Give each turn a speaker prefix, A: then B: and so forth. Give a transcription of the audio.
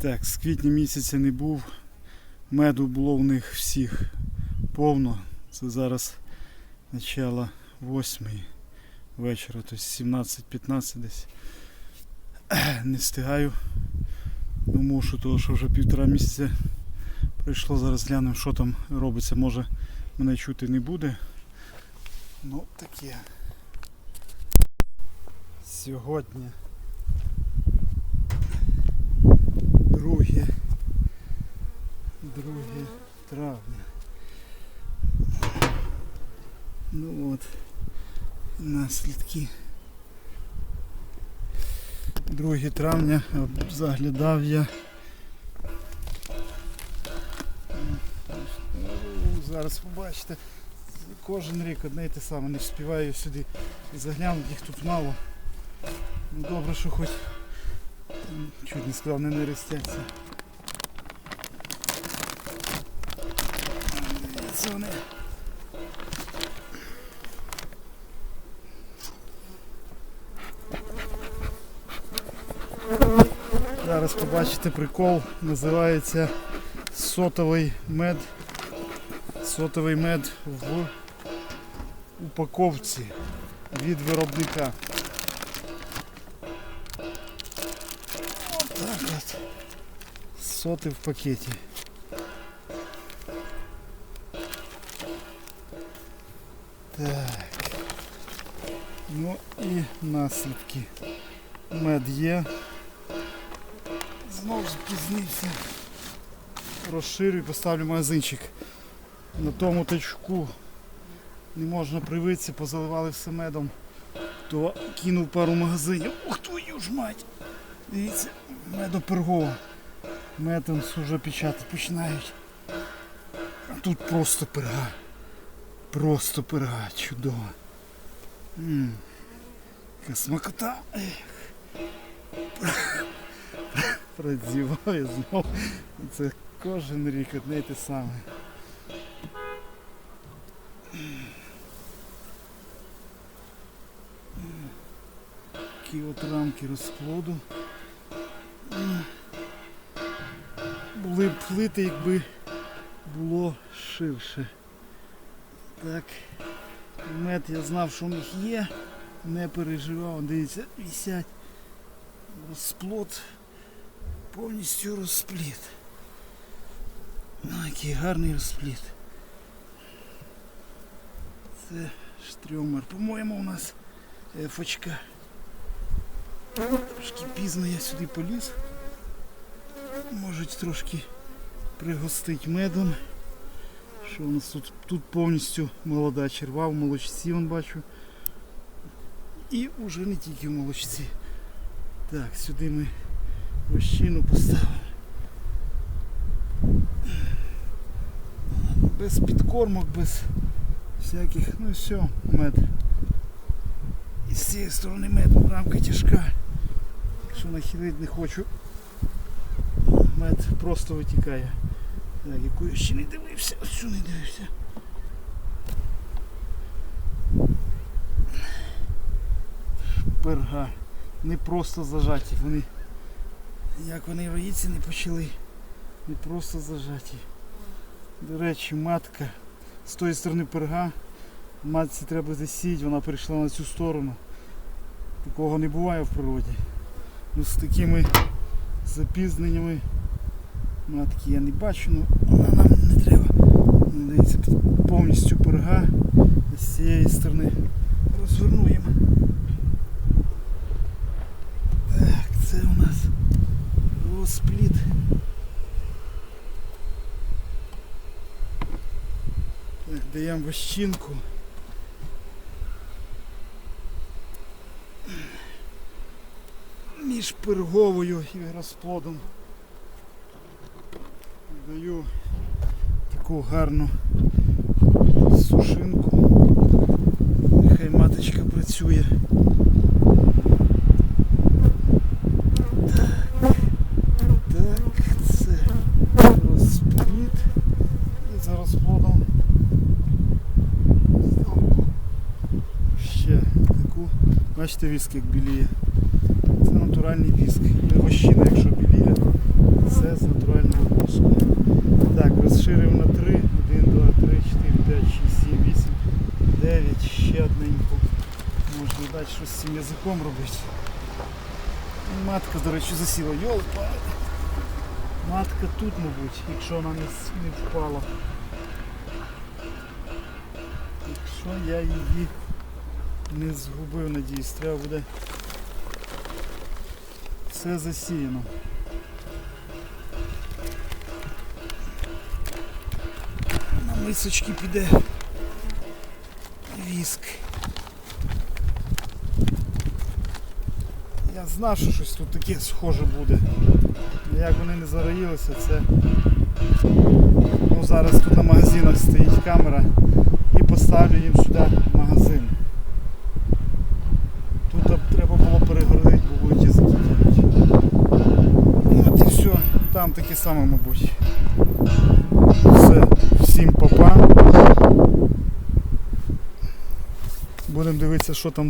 A: Так, з квітня місяця не був. Меду було в них всіх повно. Це зараз начало 8 вечора, тобто 17-15 десь. Не встигаю. Ну, мушу, того, що вже півтора місяця пройшло. Зараз глянемо, що там робиться. Може мене чути не буде. Ну, таке. Сьогодні. Друге. 2 травня. Ну от. Наслідки. 2 травня заглядав я. Ну, Зараз побачите. Кожен рік одне і те саме. Не встигаю сюди заглянути, їх тут мало. Ну, Добре, що хоч чуть не сказав, не нерестяться. Дивіться вони. Зараз побачите прикол, називається сотовий мед. Сотовий мед в упаковці від виробника. Соти в пакеті. Так. Ну і наслідки. Мед є. Знову запізнився. Розширю і поставлю магазинчик. На тому точку не можна привитися, позаливали все медом, то кинув пару магазинів. Ух твою ж мать! Дивіться, медопергово. Медом вже печатати починають. Тут просто перга. Просто перга, чудово. Яка смакота. Продзіває знов. Це кожен рік одне й те саме. Такі от рамки розплоду. М. Були б плити, якби було ширше. Так. Мед я знав, що в них є. Не переживав. Дивіться, висять. Розплод повністю розпліт. Ну, який гарний розпліт. Це штрьомер. По-моєму, у нас ефочка. Трошки пізно я сюди поліз. Можуть трошки пригостить медом. Що у нас тут? Тут повністю молода черва в молочці, вон бачу. І вже не тільки в молочці. Так, сюди ми вощину поставимо. Без підкормок, без всяких, ну все, мед. І з цієї сторони мед, рамка тяжка. Якщо нахилити не хочу. Мед просто витікає. Так, яку я ще не дивився, оцю не дивився. Перга. Не просто зажаті. Вони, як вони роїться, не почали. Не просто зажаті. До речі, матка з тої сторони перга. Матці треба засіяти, вона перейшла на цю сторону. Такого не буває в природі. Ну, з такими запізненнями матки я не бачу, ну вона нам не треба. Ну, Дивіться, повністю перга з цієї сторони розвернуємо. Так, це у нас розпліт. Так, даємо вощинку. Між перговою і розплодом. Даю таку гарну сушинку. Нехай маточка працює. Так, так, це розплід. І за розплодом ще таку. Бачите віск як біліє. Це натуральний віск. Не вощина, якщо біліє, щось з цим язиком робити. Матка, до речі, засіла. Йолпа. Матка тут, мабуть, якщо вона не, не впала. Якщо я її не згубив, надіюсь, треба буде. Все засіяно. На мисочки піде віск. Я знав, що щось тут таке схоже буде. Як вони не зароїлися, це. Ну, зараз тут на магазинах стоїть камера і поставлю їм сюди магазин. Тут треба було перегородити, бо будуть язики тягнути. Ну от і все. Там таке саме, мабуть. Все. Всім папа. Будемо дивитися, що там